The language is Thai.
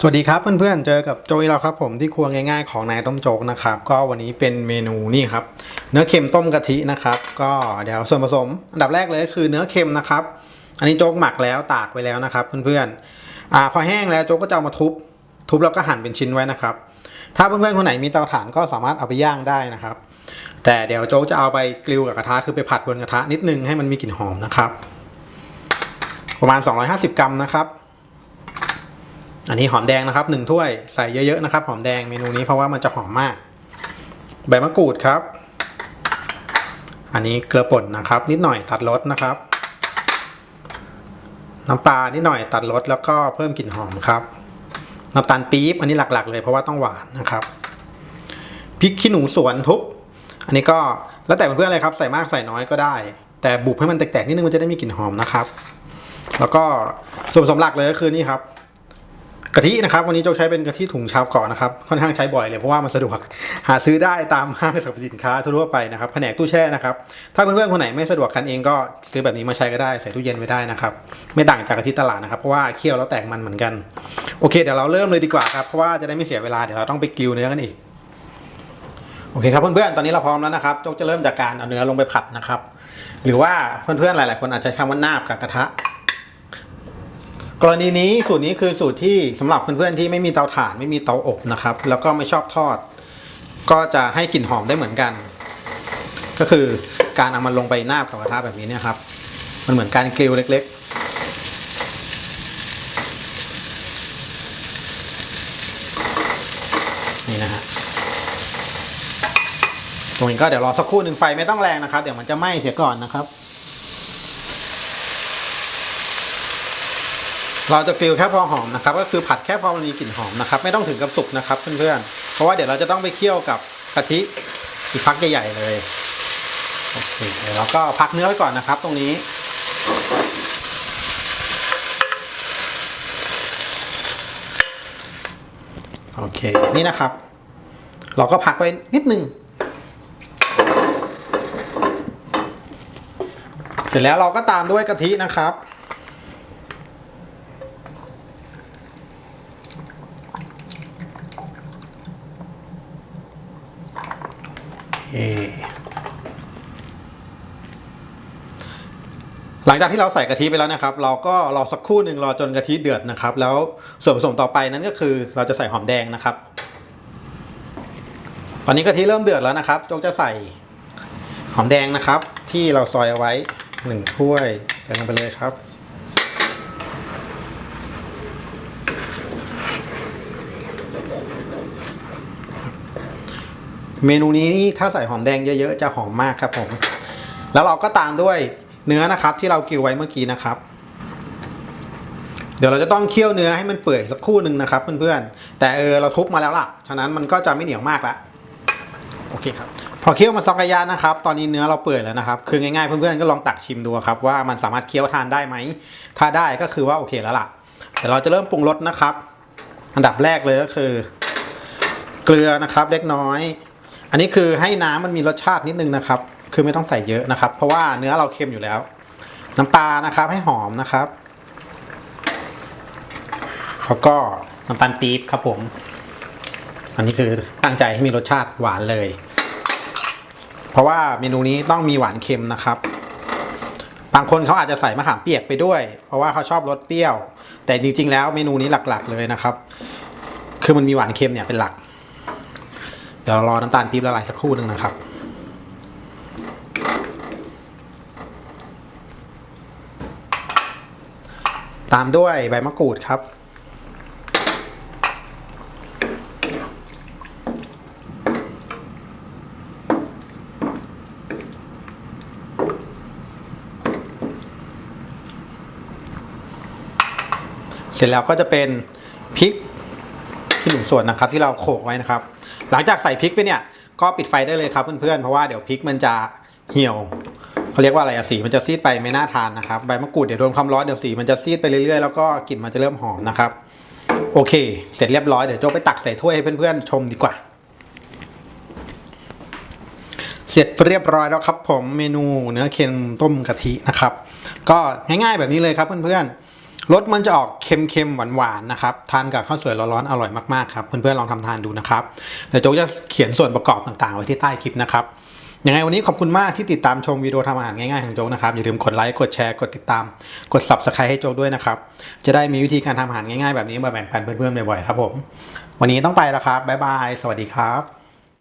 สวัสดีครับเพื่อนๆ เจอกับโจยเราครับผมที่ครัวง่ายๆของนายต้มโจ๊กนะครับ ก็วันนี้เป็นเมนูนี่ครับ เนื้อเค็มต้มกะทินะครับ ก็เดี๋ยวส่วนผสมอันดับแรกเลยคือเนื้อเค็มนะครับ อันนี้โจ๊กหมักแล้วตากไว้แล้วนะครับ เพื่อนๆอ่าพอแห้งแล้วโจ๊กก็จะเอามาทุบ ทุบแล้วก็หั่นเป็นชิ้นไว้นะครับ ถ้าเพื่อนๆคนไหนมีเตาถ่านก็สามารถเอาไปย่างได้นะครับ แต่เดี๋ยวโจ๊กจะเอาไปกริลกับกระทะคือไปผัดบนกระทะนิดนึงให้มันมีกลิ่นหอมนะครับ ประมาณ 250 กรัมนะครับ อันนี้หอมแดงนะครับหนึ่งถ้วยใส่เยอะๆนะครับ หอมแดงเมนูนี้เพราะว่ามันจะหอมมาก ใบมะกรูดครับ อันนี้เกลือป่นนะครับ นิดหน่อยตัดรสนะครับ น้ำปลานิดหน่อยตัดรสแล้วก็เพิ่มกลิ่นหอมครับน้ำตาลปี๊บอันนี้หลักๆ เลยเพราะว่าต้องหวานนะครับพริกขี้หนูสวนทุบอันนี้ก็แล้วแต่เพื่อนๆเลยครับใส่มากใส่น้อยก็ได้ แต่บุบให้มันแตกๆนิดนึงมันจะได้มีกลิ่นหอมนะครับ แล้วก็ส่วนผสมหลักเลยก็คือนี่ครับ กะทินะครับวันนี้โจกใช้เป็นกะทิถุงชาวเกาะนะครับค่อนข้างใช้บ่อยเลยเพราะว่ามันสะดวกหาซื้อได้ตามห้างสรรพสินค้าทั่วไปนะครับแผนกตู้แช่นะครับถ้าเพื่อนๆคนไหนไม่สะดวกคันเองก็ซื้อแบบนี้มาใช้ก็ได้ใส่ตู้เย็นไว้ได้นะครับไม่ต่างจากกะทิตลาดนะครับเพราะว่าเคี่ยวแล้วแตกมันเหมือนกันโอเคเดี๋ยวเราเริ่มเลยดีกว่าครับเพราะว่าจะได้ไม่เสียเวลาเดี๋ยวเราต้องไปกริลเนื้อกันอีกโอเคครับเพื่อนๆตอนนี้เราพร้อมแล้วนะครับโจกจะเริ่มจากการเอาเนื้อลงไปผัดนะครับหรือว่าเพื่อนๆหลาย ๆ คนอาจจะใช้คำว่านาบกับกระทะ กรณีนี้สูตรนี้คือสูตรที่สำหรับเพื่อนๆที่ไม่มีเตาถ่านไม่มีเตาอบนะครับ แล้วก็ไม่ชอบทอด ก็จะให้กลิ่นหอมได้เหมือนกัน ก็คือการเอามันลงไปนาบกับกระทะแบบนี้เนี่ยครับ มันเหมือนการกริลเล็ก ๆ นี่นะฮะตรงนี้ก็เดี๋ยวรอสักครู่หนึ่งไฟไม่ต้องแรงนะครับ เดี๋ยวมันจะไหม้เสียก่อนนะครับ เราจะฟิลแค่พอหอมนะครับ ก็คือผัดแค่พอมันมีกลิ่นหอมนะครับ ไม่ต้องถึงกับสุกนะครับเพื่อนๆ เพราะว่าเดี๋ยวเราจะต้องไปเคี่ยวกับกะทิอีกพักใหญ่ๆเลยโอเคเดี๋ยวเราก็พักเนื้อไว้ก่อนนะครับ ตรงนี้โอเคนี่นะครับ เราก็พักไว้นิดนึงเสร็จแล้วเราก็ตามด้วยกะทินะครับ เอ่อ หลังจากที่เราใส่กะทิไปแล้วนะครับ เราก็รอสักครู่หนึ่งรอจนกะทิเดือดนะครับ แล้วส่วนผสมต่อไปนั้นก็คือเราจะใส่หอมแดงนะครับ ตอนนี้กะทิเริ่มเดือดแล้วนะครับจกจะใส่หอมแดงนะครับ ที่เราซอยเอาไว้หนึ่งถ้วยใส่ลงไปเลยครับ เมนูนี้ถ้าใส่หอมแดงเยอะๆ จะหอมมากครับผม แล้วเราก็ตามด้วยเนื้อนะครับ ที่เรากิวไว้เมื่อกี้นะครับ เดี๋ยวเราจะต้องเคี่ยวเนื้อให้มันเปื่อยสักครู่หนึ่งนะครับเพื่อนๆ แต่เออเราทุบมาแล้วล่ะ ฉะนั้นมันก็จะไม่เหนียวมากละโอเคครับ พอเคี่ยวมาสักระยะนะครับ ตอนนี้เนื้อเราเปื่อยแล้วนะครับ คือง่ายๆเพื่อนๆก็ลองตักชิมดูครับว่ามันสามารถเคี่ยวทานได้ไหม ถ้าได้ก็คือว่าโอเคแล้วล่ะ เดี๋ยวเราจะเริ่มปรุงรสนะครับ อันดับแรกเลยก็คือ เกลือนะครับ เล็กน้อย อันนี้คือให้น้ำมันมีรสชาตินิดนึงนะครับ คือไม่ต้องใส่เยอะนะครับ เพราะว่าเนื้อเราเค็มอยู่แล้ว น้ำปลานะครับให้หอมนะครับ แล้วก็น้ำตาลปี๊บครับผม อันนี้คือตั้งใจให้มีรสชาติหวานเลย เพราะว่าเมนูนี้ต้องมีหวานเค็มนะครับ บางคนเขาอาจจะใส่มะขามเปียกไปด้วย เพราะว่าเขาชอบรสเปรี้ยว แต่จริงๆ แล้วเมนูนี้หลักๆเลยนะครับ คือมันมีหวานเค็มเนี่ยเป็นหลัก ดี๋ยวรอน้ำตาลปี๊บละลายสักครู่หนึ่งนะครับ ตามด้วยใบมะกรูดครับ เสร็จแล้วก็จะเป็นพริกที่หนุ่มส่วนนะครับที่เราโขลกไว้นะครับ หลังจากใส่พริกไปเนี่ยก็ปิดไฟได้เลยครับเพื่อนๆ เพราะว่าเดี๋ยวพริกมันจะเหี่ยวเขาเรียกว่าอะไรอะสีมันจะซีดไปไม่น่าทานนะครับใบมะกรูดเดี๋ยวโดนความร้อนเดี๋ยวสีมันจะซีดไปเรื่อยๆแล้วก็กลิ่นมันจะเริ่มหอมนะครับ โอเค เสร็จเรียบร้อยเดี๋ยวโจ๊กไปตักใส่ถ้วยให้เพื่อนๆชมดีกว่า เสร็จเรียบร้อยแล้วครับ ผมเมนูเนื้อเค็มต้มกะทินะครับ ก็ง่ายๆแบบนี้เลยครับเพื่อนๆ รสมันจะออกเค็มๆหวานๆนะครับทานกับข้าวสวยร้อนๆอร่อยมากๆครับเพื่อนๆลองทำทานดูนะครับเดี๋ยวโจ๊กจะเขียนส่วนประกอบต่างๆ ไว้ที่ใต้คลิปนะครับยังไงวันนี้ขอบคุณมากที่ติดตามชมวิดีโอทำอาหารง่ายๆของโจ๊กนะครับอย่าลืมกดไลค์กดแชร์กดติดตาม กด subscribe ให้โจ๊กด้วยนะครับจะได้มีวิธีการทำอาหารง่ายๆแบบนี้มาแบ่งปันเพื่อนๆบ่อยๆครับผมวันนี้ต้องไปแล้วครับบ๊ายบายสวัสดีครับ